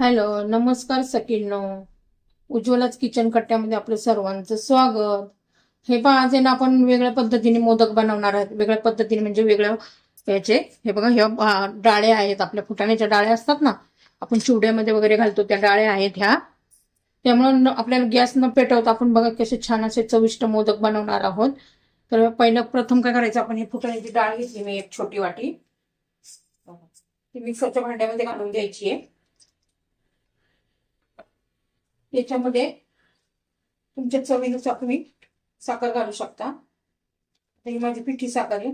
Hello नमस्कार सकिनो उज्ज्वलाच kitchen कट्ट्यामध्ये आपलं सर्वांचं स्वागत. हे पहा आज ना आपण वेगळ्या पद्धतीने मोदक बनवणार आहेत. वेगळ्या पद्धतीने म्हणजे वेगळ्या याचे हे बघा ह्या डाळ्या आहेत आपल्या. फुटाण्याच्या डाळ्या असतात ना आपण चिवड्यामध्ये वगैरे घालतो त्या डाळ्या आहेत ह्या. त्यामुळे आपल्याला गॅस न पेटवता आपण बघा कसे छान असे चविष्ट मोदक बनवणार आहोत. तर पहिलं प्रथम काय करायचं आपण हे फुटाण्याची डाळ घेतली मी एक छोटी वाटी. ती मिक्सरच्या भांड्यामध्ये घालून घ्यायची आहे. याच्यामध्ये तुमच्या चवीनुसार तुम्ही साखर घालू शकता. ही माझी पिठी साखर आहे.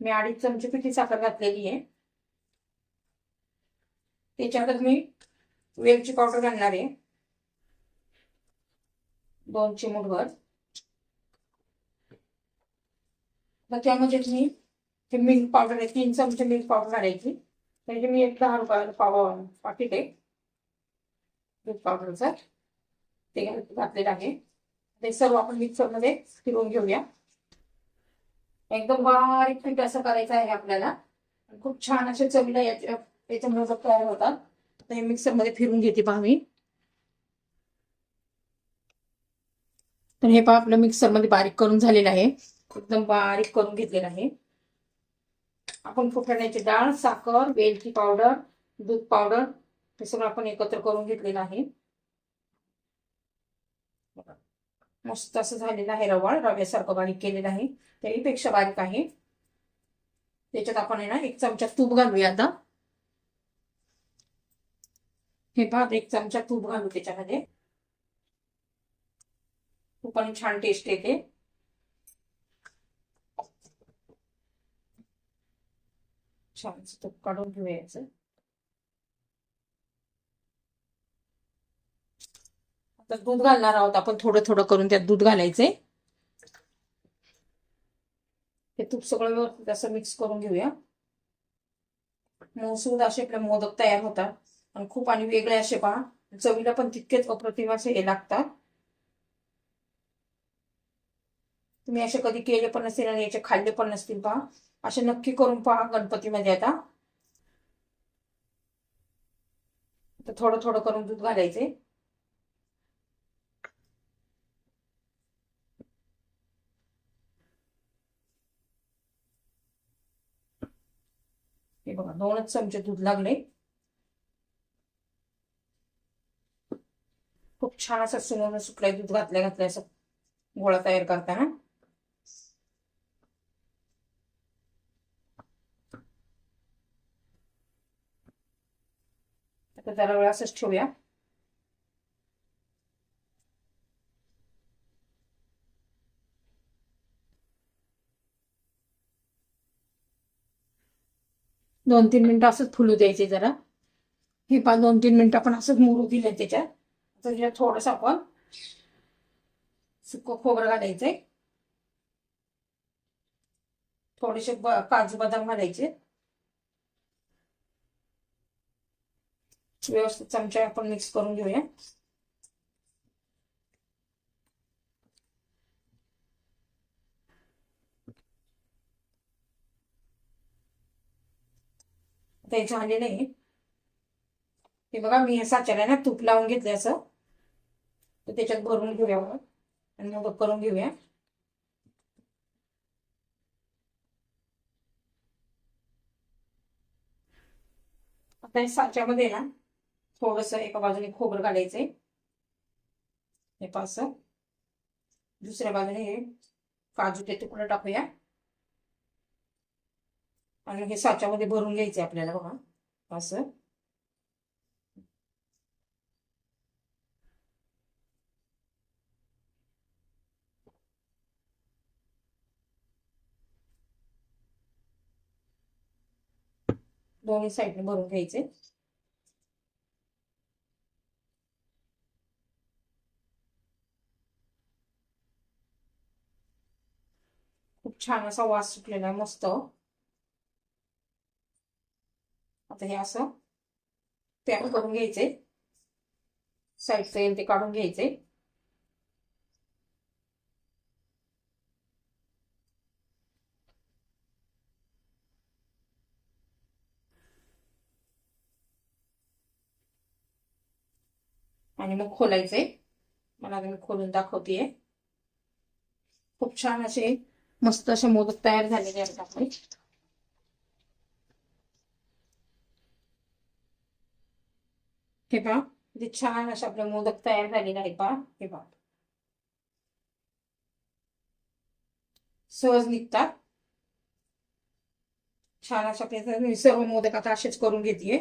मी अडीच चमचे पिठी साखर घातलेली आहे. त्याच्यानंतर मी वेलची पावडर घालणार आहे. दोन चिमूटभर. मग त्यामध्ये तुम्ही ते मिल्क पावडर आहे तीन चमचे मिल्क पावडर घालायची. त्याची मी एक दहा रुपयाला पाव पाकिट आहे. दूध पावडरचं ते घातलेलं आहे. ते सर्व आपण मिक्सरमध्ये फिरवून घेऊया. एकदम बारीक पीठ असं करायचं आहे आपल्याला. खूप छान असे चवीला याच्या याच्यामुळे जर तयार होतात तर हे मिक्सरमध्ये फिरून घेते पहा मी. तर हे पहा आपलं मिक्सरमध्ये बारीक करून झालेलं आहे. एकदम बारीक करून घेतलेलं आहे. आपण फुटाण्याची डाळ साखर वेलची पावडर दूध पावडर हे सगळं आपण एकत्र करून घेतलेलं आहे. मस्त असं झालेलं आहे रवाळ रव्यासारखं बारीक केलेलं आहे. त्याहीपेक्षा बारीक आहे. त्याच्यात आपण आहे ना एक चमचा तूप घालूया आता. हे पहा एक चमचा तूप घालू त्याच्यामध्ये. तुपाने छान टेस्ट येते. छान तूप काढून घेऊया तर दूध घालणार आहोत. आपण थोडं थोडं करून त्यात दूध घालायचंय हे तूप सगळं व्यवस्थित असं मिक्स करून घेऊया. मऊसूद असे आपले मोदक तयार होतात. आणि खूप आणि वेगळे असे पहा. चवीला पण तितकेच अप्रतिम असे हे लागतात. तुम्ही असे कधी केले पण नसतील आणि याचे खाल्ले पण नसतील पहा. असे नक्की करून पहा गणपतीमध्ये आता. आता थोडं थोडं करून दूध घालायचे. बघा दोनच चमचे दूध लागले. खूप छान असं सुनवणं सुकलाय दूध घातल्या घातल्या असं गोळा तयार करताना. आता जरा वेळ असंच ठेवूया. दोन तीन मिनिटं असंच फुलू द्यायचे जरा. हे पा दोन तीन मिनिटं आपण असंच मुरू दिले त्याच्यात. आता त्याच्यात थोडस आपण सुक खोबरं घालायचंय. थोडेसे काजू बदाम घालायचे. व्यवस्थित चमचा आपण मिक्स करून घेऊया. ते झालेलं आहे हे बघा मी साच्याला ना तूप लावून घेतलं असं. तर त्याच्यात भरून घेऊया आणि मग करून घेऊया. आता साच्यामध्ये ना थोडस एका बाजूने खोबरं घालायचंय हे पास दुसऱ्या बाजूने हे काजूचे तुकडं टाकूया. आणि हे साच्यामध्ये भरून घ्यायचे आपल्याला बघा. असं. दोन्ही साईडने भरून घ्यायचे. खूप छान असा वास सुटलेला मस्त. आता हे असं पॅक करून घ्यायचे. साईडचं येईल ते काढून घ्यायचे. आणि मग खोलायचे. मला मी खोलून दाखवतेय. खूप छान असे मस्त असे मोदक तयार झालेले आहेत आपले. हे पहा किती छान असे आपले मोदक तयार झालेले आहेत पहा हे पहा सहज निघतात छान अशा प्रकारे मी सर्व मोदक आता असेच करून घेते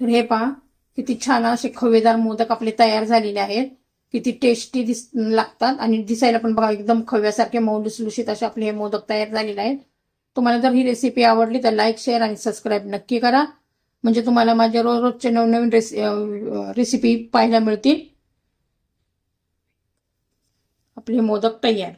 तर हे पहा किती छान असे खवेदार मोदक आपले तयार झालेले आहेत किती टेस्टी दिस लागतात. आणि दिसायला पण बघा एकदम खव्यासारखे मऊ लुसलुशीत असे आपले हे मोदक तयार झालेले आहेत. तुम्हाला जर ही रेसिपी आवडली तर लाईक शेअर आणि सबस्क्राईब नक्की करा. म्हणजे तुम्हाला माझ्या रोज रोजचे नवनवीन रेसि रेसिपी पाहायला मिळतील. आपले मोदक तयार.